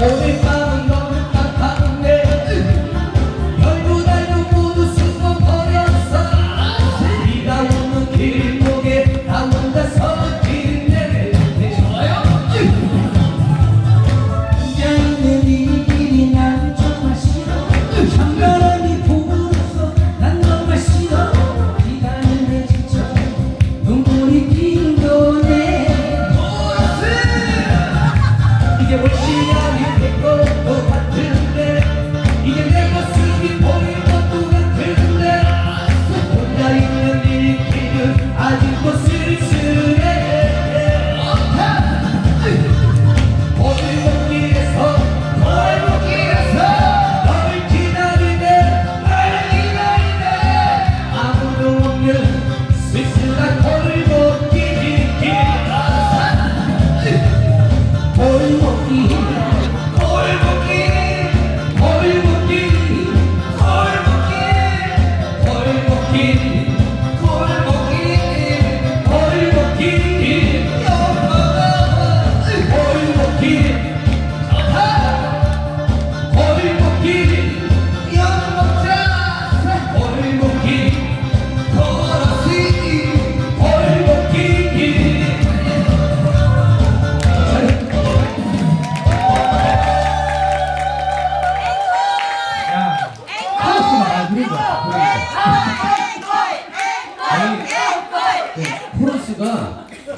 Everybody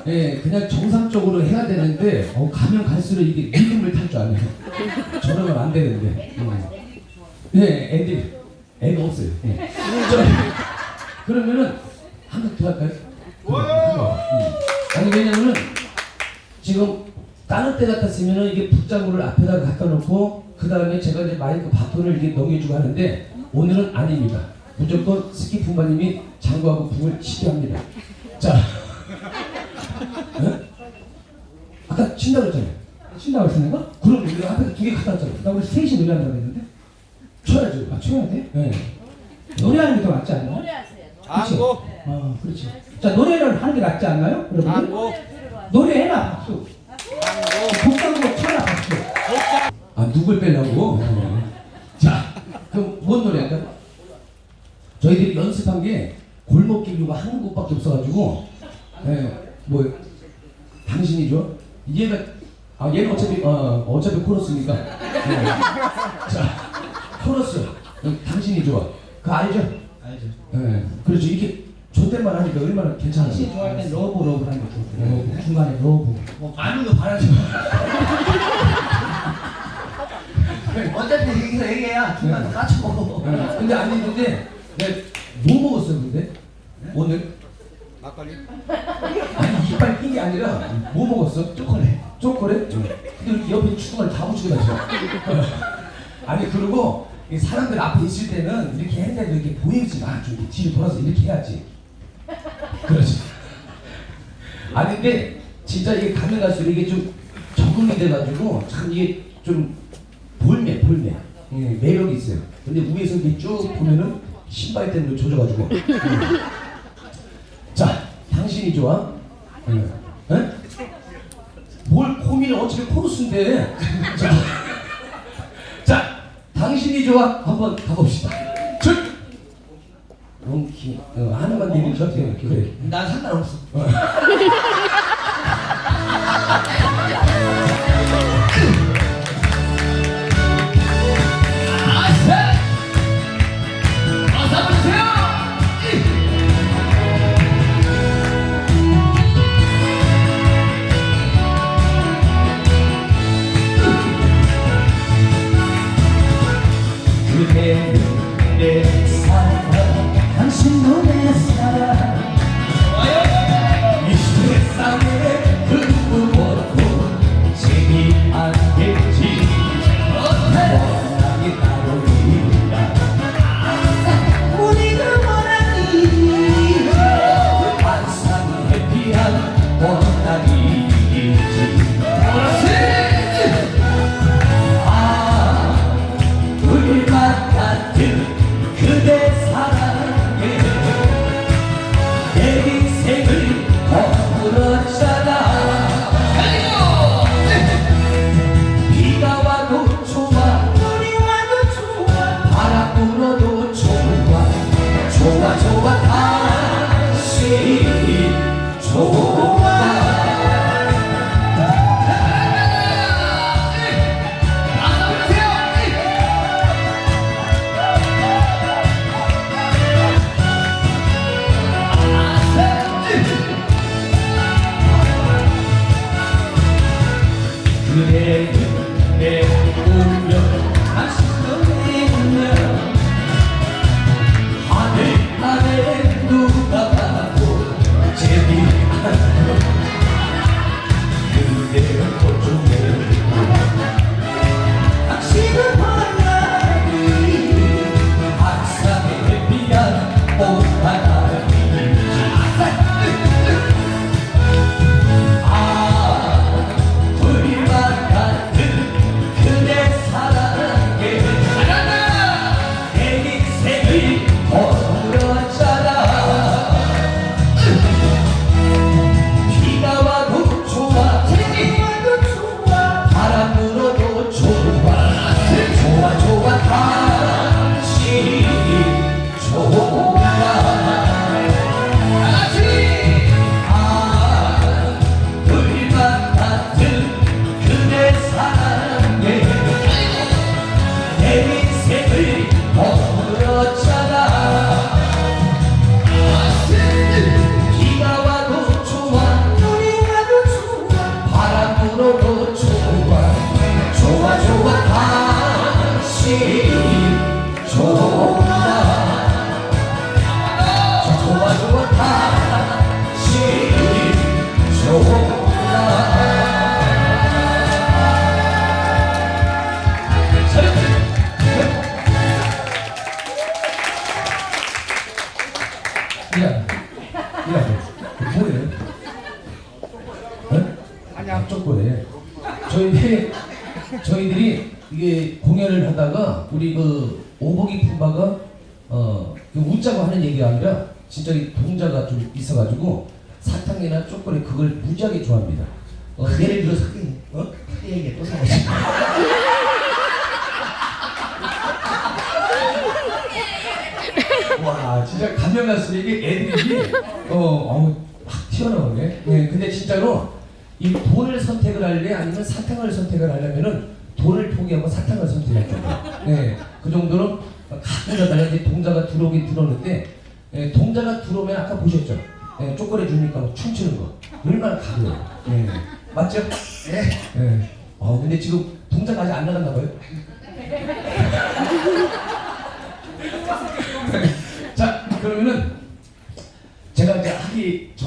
가수가 예, 그냥 정상적으로 해야 되는데 어, 가면 갈수록 이게 리듬을 탈 줄 아네요. 저러면 안 되는데. 음. 예, 애들 애가 없어요. 예. 저, 그러면은 한번 더 할까요? 음. 아니 왜냐면은 지금 다른 때 같았으면은 이게 북장구를 앞에다가 갖다 놓고 그 다음에 제가 이제 마이크 바톤을 이렇게 넘겨주고 하는데 오늘은 아닙니다. 무조건 스키 부마님이 장구하고 북을 치게 합니다. 자, 예? 아까 친다고 했잖아요. 친다고 했어 내가? 그럼 우리 앞에 두개 갖다 놨잖아요. 나 우리 셋이 노래한다고 했는데 쳐야죠. 아 쳐야 돼? 예. 노래하는 게 더 낫지 않나요? 노래하세요. 안고 아 그렇지 자 노래를 하는 게 낫지 않나요? 여러분들? 안고 노래해라 박수 복장으로 쳐라 박수 아 누굴 빼려고? 어. 자, 그럼 뭔 노래 할까요? 저희들이 연습한 게 골목길류가 한 곳밖에 없어가지고, 예, 뭐 당신이죠. 얘가 아 얘는 어차피 어 어차피 코러스니까. 예. 자, 코러스. 어, 당신이 좋아. 그거 알죠? 알죠. 예, 그렇죠. 이렇게 존댓말 하니까 얼마나 괜찮아요. 당신이 좋아할 땐 러브 러브 하는 게 좋고 중간에 러브 뭐 많은 거 바라지 마. 어차피 여기서 얘기해야 중간에 까쳐먹어 예, 근데 아니 근데 내가 뭐 먹었어 근데? 오늘 막걸리 아니 이빨 낀게 아니라 뭐 먹었어? 초콜릿. 초콜릿? 근데 이렇게 옆에 축구를 다 붙이고 다녀. 아니 그리고 이 사람들 앞에 있을 때는 이렇게 했는데 이렇게 보이지 마. 좀 이렇게 뒤로 돌아서 이렇게 해야지. 그렇지. 아니 근데 진짜 이게 가면 갈수록 이게 좀 적응이 돼가지고 참 이게 좀 볼매 볼매 예, 매력이 있어요. 근데 위에서 이렇게 쭉 보면은 신발 때문에 조져가지고. 음. 자, 당신이 좋아? 응. 응? 뭘 고민을 어차피 코러스인데. 자, 자, 당신이 좋아? 한번 가봅시다. 출! 롱키, 어, 하나만 내리죠? 네, 그래. 난 상관없어 아니야 쪼꼬래. 저희들이 저희들이 이게 공연을 하다가 우리 그 오복이 품바가 어, 그 웃자고 하는 얘기가 아니라 진짜 이 동자가 좀 있어가지고 사탕이나 초콜릿 그걸 무지하게 좋아합니다. 어, 예를 들어서 어? 얘기 또 사고 싶어. 와 진짜 감명 갔어 이게 애들이 어, 어, 확 튀어나오네. 네, 근데 진짜로 이 돈을 선택을 할래 아니면 사탕을 선택을 하려면은 돈을 포기하고 사탕을 선택할 거예요. 네, 그 정도로 가끔 가다가 이제 동자가 들어오긴 들어오는데 예, 동자가 들어오면 아까 보셨죠? 예, 초콜릿 주니까 막 춤추는 거 얼마나 가벼워요. 예, 맞죠? 예. 예. 어 근데 지금 동자가 아직 안 나갔나 봐요. 자 그러면은 제가 이제 하기 전